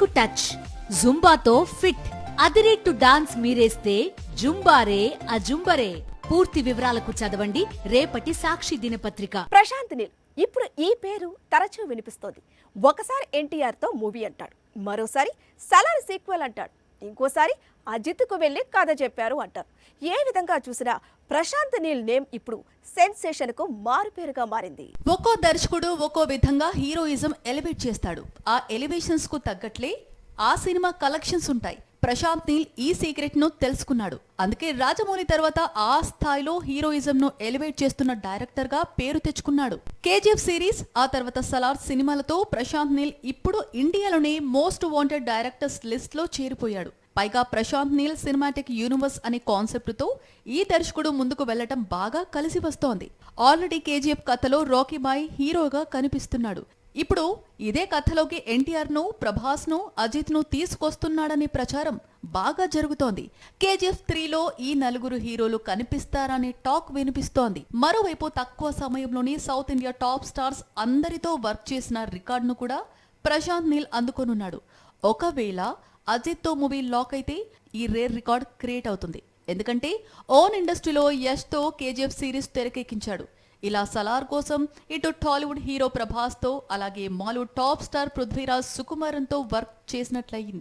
కు టచ్ జుంబాతో ఫిట్ అదిరేట్టు డాన్స్ మీరేస్తే జుంబారే అజుంబరే. పూర్తి వివరాలకు చదవండి. రేపటి సాక్షి దినపత్రిక. ప్రశాంత్ నీల్ ఇప్పుడు ఈ పేరు తరచూ వినిపిస్తోంది. ఒకసారి ఎన్టీఆర్తో మూవీ అంటాడు. మరోసారి సలార్ సీక్వెల్ అంటాడు. ఇంకోసారి అజిత్కు వెళ్ళి కథ చెప్పారు అంటారు ఏ విధంగా చూసినా ప్రశాంత్ నీల్ నేమ్ ఇప్పుడు సెన్సేషన్కు మారుపేరుగా మారింది. ఒక్కో దర్శకుడు ఒక్కో విధంగా హీరోయిజం ఎలివేట్ చేస్తాడు. ఆ ఎలివేషన్స్కు తగ్గట్లే ఆ సినిమా కలెక్షన్స్ ఉంటాయి. ప్రశాంత్ నీల్ ఈ సీక్రెట్ను తెలుసుకున్నాడు. అందుకే రాజమౌళి తర్వాత ఆ స్థాయిలో హీరోయిజం ను ఎలివేట్ చేస్తున్న డైరెక్టర్గా పేరు తెచ్చుకున్నాడు. కేజీఎఫ్ సిరీస్ ఆ తర్వాత సలార్ సినిమాలతో ప్రశాంత్ నీల్ ఇప్పుడు ఇండియాలోనే మోస్ట్ వాంటెడ్ డైరెక్టర్స్ లిస్ట్లో చేరిపోయాడు. పైగా ప్రశాంత్ నీల్ సినిమాటిక్ యూనివర్స్ అనే కాన్సెప్ట్తో ఈ దర్శకుడు ముందుకు వెళ్ళటం బాగా కలిసి వస్తోంది. ఆల్రెడీ కేజీఎఫ్ కథలో రాకీ బాయ్ హీరోగా కనిపిస్తున్నాడు. ఇప్పుడు ఇదే కథలోకి ఎన్టీఆర్ను ప్రభాస్ను ప్రభాస్ను అజిత్ను తీసుకొస్తున్నాడనే ప్రచారం బాగా జరుగుతోంది. కేజీఎఫ్ త్రీలో ఈ నలుగురు హీరోలు కనిపిస్తారనే టాక్ వినిపిస్తోంది. మరోవైపు తక్కువ సమయంలోనే సౌత్ ఇండియా టాప్ స్టార్స్ అందరితో వర్క్ చేసిన రికార్డును కూడా ప్రశాంత్ నీల్ అందుకొనున్నాడు. ఒకవేళ అజిత్తో మూవీ లాక్ అయితే ఈ రేర్ రికార్డ్ క్రియేట్ అవుతుంది. ఎందుకంటే ఓన్ ఇండస్ట్రీలో యష్తో కేజీఎఫ్ సిరీస్ తెరకెక్కించాడు. ఇలా సలార్ కోసం ఇటు టాలీవుడ్ హీరో ప్రభాస్తో అలాగే మాలు టాప్ స్టార్ పృథ్వీరాజ్ సుకుమారన్తో వర్క్ చేసినట్లయింది.